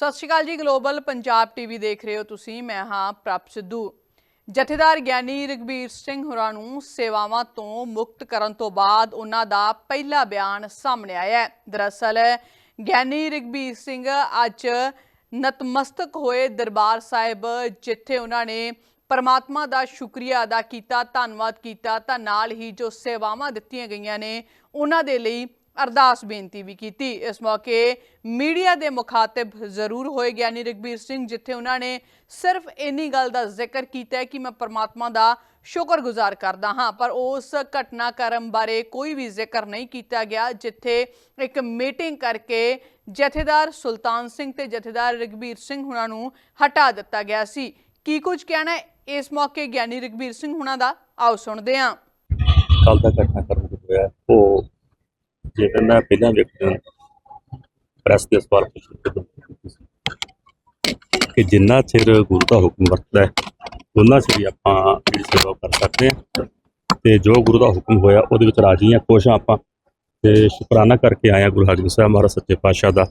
ਸਤਿ ਸ਼੍ਰੀ ਅਕਾਲ ਜੀ global Punjab TV ਦੇਖ ਰਹੇ ਹੋ ਤੁਸੀਂ, ਮੈਂ ਹਾਂ ਪ੍ਰਭ ਸਿੱਧੂ। ਜਥੇਦਾਰ ਗਿਆਨੀ ਰਗਵੀਰ ਸਿੰਘ ਹੋਰਾਂ ਨੂੰ ਸੇਵਾਵਾਂ ਤੋਂ ਮੁਕਤ ਕਰਨ ਤੋਂ ਬਾਅਦ ਉਹਨਾਂ ਦਾ ਪਹਿਲਾ ਬਿਆਨ ਸਾਹਮਣੇ ਆਇਆ ਹੈ। ਦਰਅਸਲ, ਗਿਆਨੀ ਰਗਵੀਰ ਸਿੰਘ ਅੱਜ ਨਤਮਸਤਕ ਹੋਏ ਦਰਬਾਰ ਸਾਹਿਬ, ਜਿੱਥੇ ਉਹਨਾਂ ਨੇ ਪਰਮਾਤਮਾ ਦਾ ਸ਼ੁਕਰੀਆ ਅਦਾ ਕੀਤਾ, ਧੰਨਵਾਦ ਕੀਤਾ, ਤਾਂ ਨਾਲ ਹੀ ਜੋ ਸੇਵਾਵਾਂ ਦਿੱਤੀਆਂ ਗਈਆਂ ਨੇ, ਉਹਨਾਂ ਦੇ ਲਈ ਅਰਦਾਸ ਬੇਨਤੀ ਵੀ ਕੀਤੀ। ਇਸ ਮੌਕੇ ਮੀਡੀਆ ਦੇ ਮੁਖਾਤਬ ਜ਼ਰੂਰ ਹੋਏ ਗਿਆਨੀ ਰਗਬੀਰ ਸਿੰਘ, ਜਿੱਥੇ ਉਹਨਾਂ ਨੇ ਸਿਰਫ ਇੰਨੀ ਗੱਲ ਦਾ ਜ਼ਿਕਰ ਕੀਤਾ ਕਿ ਮੈਂ ਪਰਮਾਤਮਾ ਦਾ ਸ਼ੁਕਰਗੁਜ਼ਾਰ ਕਰਦਾ ਹਾਂ, ਪਰ ਉਸ ਘਟਨਾਕ੍ਰਮ ਬਾਰੇ ਕੋਈ ਵੀ ਜ਼ਿਕਰ ਨਹੀਂ ਕੀਤਾ ਗਿਆ, ਜਿੱਥੇ ਇੱਕ ਮੀਟਿੰਗ ਕਰਕੇ ਜਥੇਦਾਰ ਸੁਲਤਾਨ ਸਿੰਘ ਤੇ ਜਥੇਦਾਰ ਰਗਬੀਰ ਸਿੰਘ ਹੁਣਾਂ ਨੂੰ ਹਟਾ ਦਿੱਤਾ ਗਿਆ ਸੀ। ਕੀ ਕੁਝ ਕਹਿਣਾ ਇਸ ਮੌਕੇ? ਗਿਆਨੀ ਰਗਬੀਰ ਸਿੰਘ ਹੁਣਾਂ ਦਾ, ਆਓ ਸੁਣਦੇ ਹਾਂ। ਕੱਲ ਦਾ ਘਟਨਾ ਕਰਨ ਹੋਇਆ, ਉਹ ਜਿਵੇਂ ਮੈਂ ਪਹਿਲਾਂ ਵਿਅਕਤੀਆਂ ਪ੍ਰੈਸ ਦੇ ਸਵਾਲ ਪੁੱਛੇ ਕਿ ਜਿੰਨਾ ਚਿਰ ਗੁਰੂ ਦਾ ਹੁਕਮ ਵਰਤਦਾ ਹੈ ਉਹਨਾਂ ਚਿਰ ਆਪਾਂ ਜਿਹੜੀ ਸੇਵਾ ਕਰ ਸਕਦੇ ਹਾਂ। ਤੇ ਜੋ ਗੁਰੂ ਦਾ ਹੁਕਮ ਹੋਇਆ, ਉਹਦੇ ਵਿੱਚ ਰਾਜੀ ਹਾਂ, ਖੁਸ਼ ਹਾਂ ਆਪਾਂ। ਤੇ ਸ਼ੁਕਰਾਨਾ ਕਰਕੇ ਆਇਆ ਗੁਰੂ ਹਰਗੋਬਿੰਦ ਸਾਹਿਬ ਮਹਾਰਾਜ ਸੱਚੇ ਪਾਤਸ਼ਾਹ ਦਾ।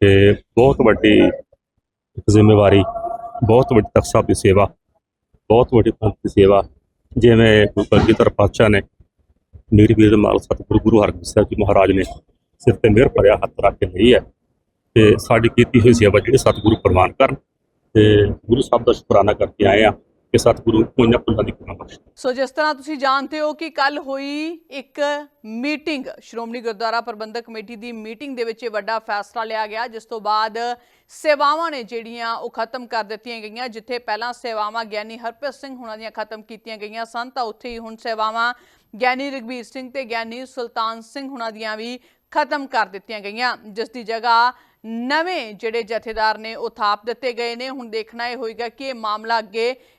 ਕਿ ਬਹੁਤ ਵੱਡੀ ਜ਼ਿੰਮੇਵਾਰੀ, ਬਹੁਤ ਵੱਡੀ ਤਖਤ ਸਾਹਿਬ ਦੀ ਸੇਵਾ, ਬਹੁਤ ਵੱਡੀ ਪੰਥ ਦੀ ਸੇਵਾ, ਜਿਵੇਂ ਗੁਰੂ ਕਲਗੀਧਰ ਪਾਤਸ਼ਾਹ ਨੇ ਮੇਰੀ ਵੀਰ ਮਾਲ ਸਤਿਗੁਰੂ ਗੁਰੂ ਹਰਗੋਬਿੰਦ ਸਾਹਿਬ ਜੀ ਮਹਾਰਾਜ ਨੇ ਸਿਰ ਤੇ ਮਿਹਰ ਭਰਿਆ, ਹੱਥ ਰੱਖ ਕੇ ਲਈ ਹੈ। ਤੇ ਸਾਡੀ ਕੀਤੀ ਹੋਈ ਸੇਵਾ ਜਿਹੜੀ ਸਤਿਗੁਰੂ ਪ੍ਰਵਾਨ ਕਰਨ ਤੇ ਗੁਰੂ ਸਾਹਿਬ ਦਾ ਸ਼ੁਕਰਾਨਾ ਕਰਕੇ ਆਏ ਆ ਕਿ ਸਤਿਗੁਰੂ ਉਹਨਾਂ ਪੁੱਲਾਂ ਦੀ ਕਿਰਪਾ ਬਖਸ਼ੇ। ਸੋ ਜਿਸ ਤਰ੍ਹਾਂ ਤੁਸੀਂ ਜਾਣਦੇ ਹੋ ਕਿ ਕੱਲ ਹੋਈ ਇੱਕ ਮੀਟਿੰਗ, ਸ਼੍ਰੋਮਣੀ ਗੁਰਦੁਆਰਾ ਪ੍ਰਬੰਧਕ ਕਮੇਟੀ ਦੀ ਮੀਟਿੰਗ ਦੇ ਵਿੱਚ ਇਹ ਵੱਡਾ ਫੈਸਲਾ ਲਿਆ ਗਿਆ, ਜਿਸ ਤੋਂ ਬਾਅਦ ਸੇਵਾਵਾਂ ਨੇ ਜਿਹੜੀਆਂ ਉਹ ਖਤਮ ਕਰ ਦਿੱਤੀਆਂ ਗਈਆਂ, ਜਿੱਥੇ ਪਹਿਲਾਂ ਸੇਵਾਵਾਂ ਗਿਆਨੀ ਹਰਪ੍ਰੀਤ ਸਿੰਘ ਹੁਣਾਂ ਦੀਆਂ ਖਤਮ ਕੀਤੀਆਂ ਗਈਆਂ ਸਨ, ਤਾਂ ਉੱਥੇ ਹੀ ਹੁਣ ਸੇਵਾਵਾਂ ਗਿਆਨੀ ਰਗਵੀਰ ਸਿੰਘ ਤੇ ਗਿਆਨੀ ਸੁਲਤਾਨ ਸਿੰਘ ਹੁਣਾਂ ਦੀਆਂ ਵੀ ਖਤਮ ਕਰ ਦਿੱਤੀਆਂ ਗਈਆਂ। ਜਿਸ ਦੀ ਜਗ੍ਹਾ ਨਵੇਂ ਜਿਹੜੇ ਜਥੇਦਾਰ ਨੇ ਉਹ ਥਾਪ ਦਿੱਤੇ ਗਏ ਨੇ। ਹੁਣ ਦੇਖਣਾ ਇਹ ਹੋਏਗਾ ਕਿ ਇਹ ਮਾਮਲਾ ਅੱਗੇ